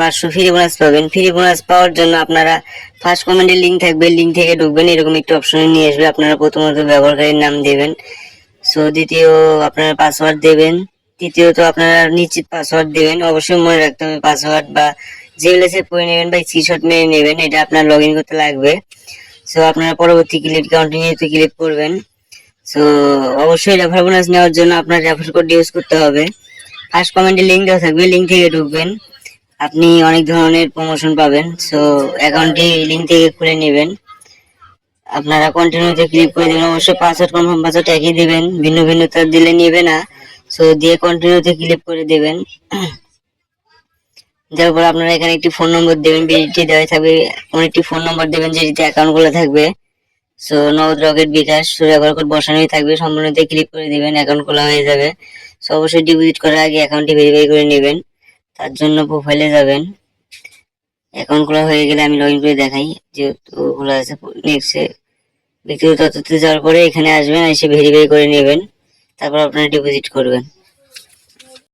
পাঁচশো free bonus পাবেন। Free bonus পাওয়ার জন্য আপনারা ফার্স্ট কমেন্টের লিঙ্ক থাকবে লিঙ্ক থেকে ঢুকবেন, এরকম একটি অপশনে নিয়ে আসবে, আপনারা প্রথমত ব্যবহারকারীর নাম দেবেন। সো দ্বিতীয়, আপনারা পাসওয়ার্ড দেবেন। তৃতীয়ত, আপনারা নিশ্চিত পাসওয়ার্ড দেবেন। অবশ্যই মনে রাখতে হবে পাসওয়ার্ড বা যেগুলো সেভ করে নেবেন বা স্ক্রিনশট মেরে নেবেন, এটা আপনার লগ ইন করতে লাগবে। সো আপনারা পরবর্তী ক্লিক কন্টিনিউতে ক্লিক করবেন। সো অবশ্যই রেফার বোনাস নেওয়ার জন্য আপনার রেফার কোড ইউজ করতে হবে। ফার্স্ট কমেন্টে লিঙ্ক দেওয়া থাকবে লিঙ্ক থেকে ঢুকবেন। আপনি অনেক ধরনের প্রমোশন পাবেন সো অ্যাকাউন্টটি লিঙ্ক থেকে খুলে নেবেন। আপনারা কন্টিনিউতে ক্লিক করে দেবেন, অবশ্যই পাসওয়ার্ড কনফার্ম পাসওয়ার্ড একই দিবেন, ভিন্ন ভিন্নতা দিলে নেবে না সো দিয়ে কন্টিনিউতে ক্লিক করে দেবেন। দেওয়ার পর আপনারা এখানে একটি ফোন নম্বর দেবেন বিডিটি দেওয়া থাকবে কোন একটি ফোন নম্বর দেবেন, যেটিতে অ্যাকাউন্ট খোলা থাকবে। সো নগদ রকেট, বিকাশ ব্যবহার করে বসানোই থাকবে, সম্পূর্ণতে ক্লিক করে দিবেন অ্যাকাউন্ট খোলা হয়ে যাবে। সো অবশ্যই ডিপোজিট করার আগে অ্যাকাউন্টটি ভেরিফাই করে নেবেন। তার জন্য প্রোফাইলে যাবেন। অ্যাকাউন্ট খোলা হয়ে গেলে আমি লগ ইন করে দেখাই, যেহেতু খোলা আছে নেক্সটে ব্যক্তিগত তথ্যতে যাওয়ার পরে এখানে আসবেন, এসে ভেরিফাই করে নেবেন। তারপর আপনারা ডিপোজিট করবেন।